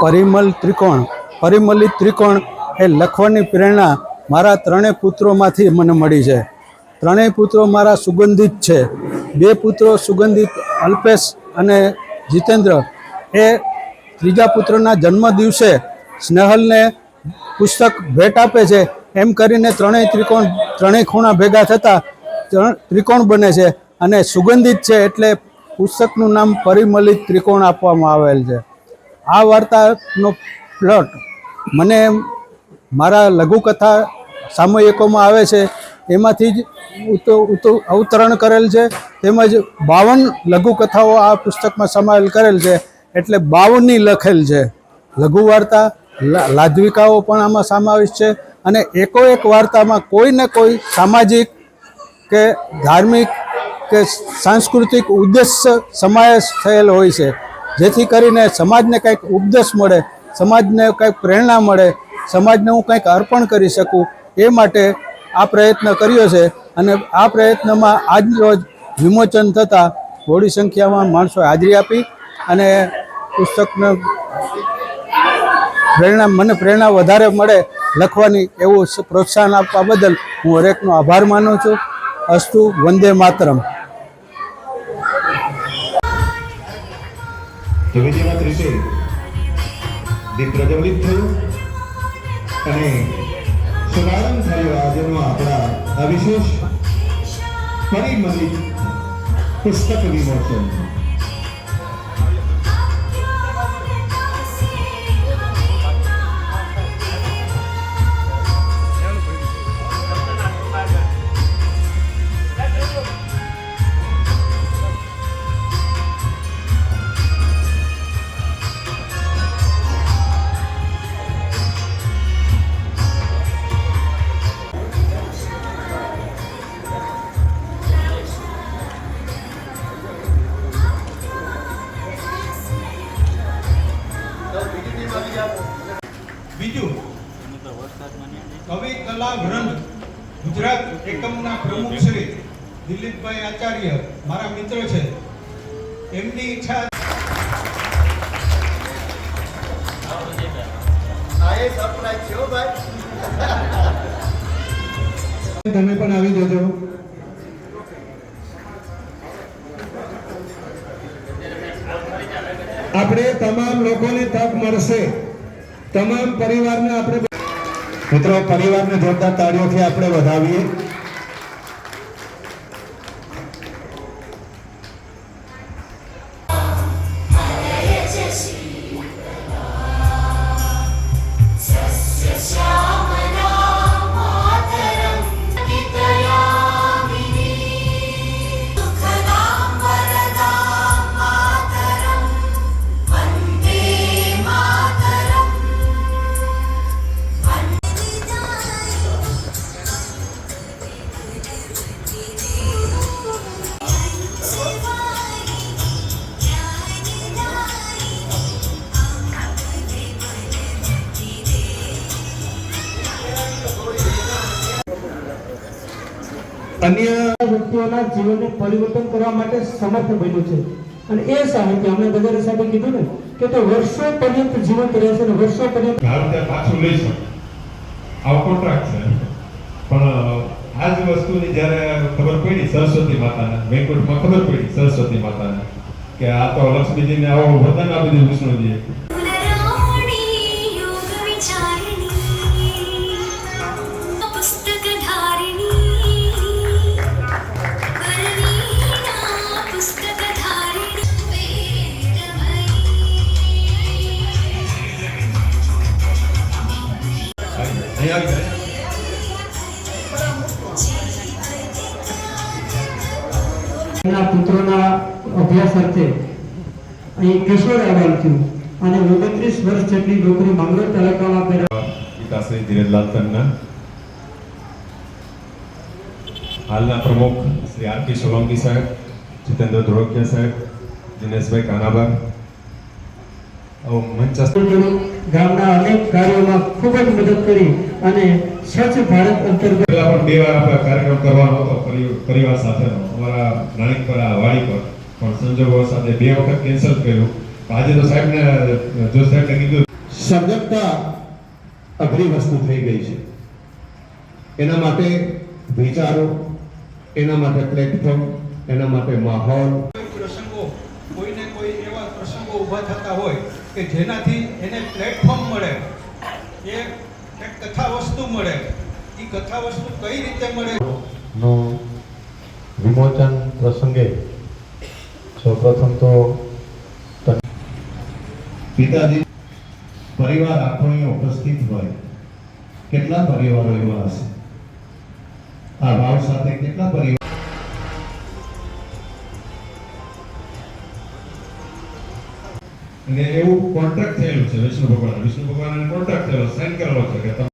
પરિમલ ત્રિકોણ. પરિમલિત ત્રિકોણ એ લખવાની પ્રેરણા મારા ત્રણેય પુત્રોમાંથી મને મળી છે. ત્રણેય પુત્રો મારા સુગંધિત છે. બે પુત્રો સુગંધિત અલ્પેશ અને જીતેન્દ્ર. એ ત્રીજા પુત્રના જન્મ દિવસે સ્નેહલને પુસ્તક ભેટ આપે છે. એમ કરીને ત્રણેય ત્રિકોણ, ત્રણેય ખૂણા ભેગા થતાં ત્રિકોણ બને છે અને સુગંધિત છે એટલે પુસ્તકનું નામ પરિમલિત ત્રિકોણ આપવામાં આવેલ છે. આ વાર્તાનો પ્લોટ મને મારા લઘુકથા સામયિકોમાં આવે છે. એમાંથી જ અવતરણ કરેલ છે. તેમજ બાવન લઘુકથાઓ આ પુસ્તકમાં સમાવેલ કરેલ છે. એટલે બાવનની લખેલ છે. લઘુ વાર્તા લાધવિકાઓ પણ આમાં સમાવેશ છે. અને એકો એક વાર્તામાં કોઈ ને કોઈ સામાજિક કે ધાર્મિક કે સાંસ્કૃતિક ઉદ્દેશ્ય સમાવેશ થયેલ હોય છે. જેથી કરીને સમાજને કંઈક ઉપદેશ મળે, સમાજને કંઈક પ્રેરણા મળે, સમાજને હું કંઈક અર્પણ કરી શકું, એ માટે આ પ્રયત્ન કર્યો છે. અને આ પ્રયત્નમાં આજ રોજ વિમોચન થતાં થોડી સંખ્યામાં માણસોએ હાજરી આપી અને પુસ્તકને પ્રેરણા, મને પ્રેરણા વધારે મળે લખવાની એવું પ્રોત્સાહન આપવા બદલ હું હરેકનો આભાર માનું છું. અસ્તુ વંદે માતરમ. તો વિધિવત રીતે દીપ પ્રજ્વલિત થયું. અને શુભારંભ થયો આજનો આપણા આ વિશેષ પરિમલિત પુસ્તક વિમોચન. કવિ કલા ગ્રંથ ગુજરાત એકમના પ્રમુખ શ્રી દિલીપભાઈ આચાર્ય મારા મિત્ર છે. એમની ઈચ્છા તમે પણ આવી જજો. આપણે તમામ લોકોને તક મળશે. તમામ પરિવારને આપણે મિત્રો પરિવારને જોરદાર તાળીઓથી આપણે વધાવીએ. અન્ય વ્યક્તિઓના જીવનને પરિવર્તન કરવા માટે સમર્થ બન્યું છે. અને એ સાહિત્ય અમને બધા સાહેબે કીધું ને કે તે વર્ષો પર્યંત જીવંત રહેશે અને વર્ષો પર્યંત ધારો ત્યાં પાછું લઈ શકે આવો કોન્ટ્રાક્ટ છે. પણ આ જ વસ્તુની જ્યારે ખબર પડી સરસ્વતી માતાને વૈકુંઠમાં ખબર પડી સરસ્વતી માતાને કે આ તો લક્ષ્મીજીને આવો વરદાન આપી દીધું વિષ્ણુજીએ. એમના પુત્રોના અભ્યાસ અર્થે અહીં કિશોર આવવાનું થયું. અને ઓગણત્રીસ વર્ષ જેટલી નોકરી માંગરોળ તાલુકામાં વિકાસની ધીરજલાલ તન્ના હાલના પ્રમુખ શ્રી આર કે સોલંકી સાહેબ, જીતેન્દ્ર ધોળકિયા સાહેબ, દિનેશભાઈ કાનાબા મંચસ્થ ગામના અનેક કાર્યોમાં ખૂબ જ મદદ કરી અને સ્વચ્છ ભારત અંતર્ગત પહેલા પણ બે વાર આપણે કાર્યક્રમ કરવાનો હતો પરિવાર સાથેનો. અમારા નાણીકપરા વાડી પર પણ સંજોગો સાથે બે વખત કેન્સલ કર્યું. આજે તો સાહેબને જો સાહેબને કીધું સર્જકતા અઘરી વસ્તુ થઈ ગઈ છે. એના માટે વિચારો એના માટે પ્લેટફોર્મ એના માટે માહોલ. પ્રસંગો કોઈને કોઈ એવા પ્રસંગો ઊભા થતા હોય કે જેનાથી એને પ્લેટફોર્મ મળે એ એક કથા વસ્તુ મળે એ કથા વસ્તુ કઈ રીતે મળે? નો વિમોચન પ્રસંગે સૌપ્રથમ તો પિતાજી પરિવાર આખો અહીંયા ઉપસ્થિત હોય કેટલા પરિવારો એવા હશે? આ ભાવ સાથે કેટલા અને એવું કોન્ટ્રાક્ટ થયેલું છે, વિષ્ણુ ભગવાન વિષ્ણુ ભગવાન કોન્ટ્રાક્ટ થયેલો સાઇન કરેલો છે કે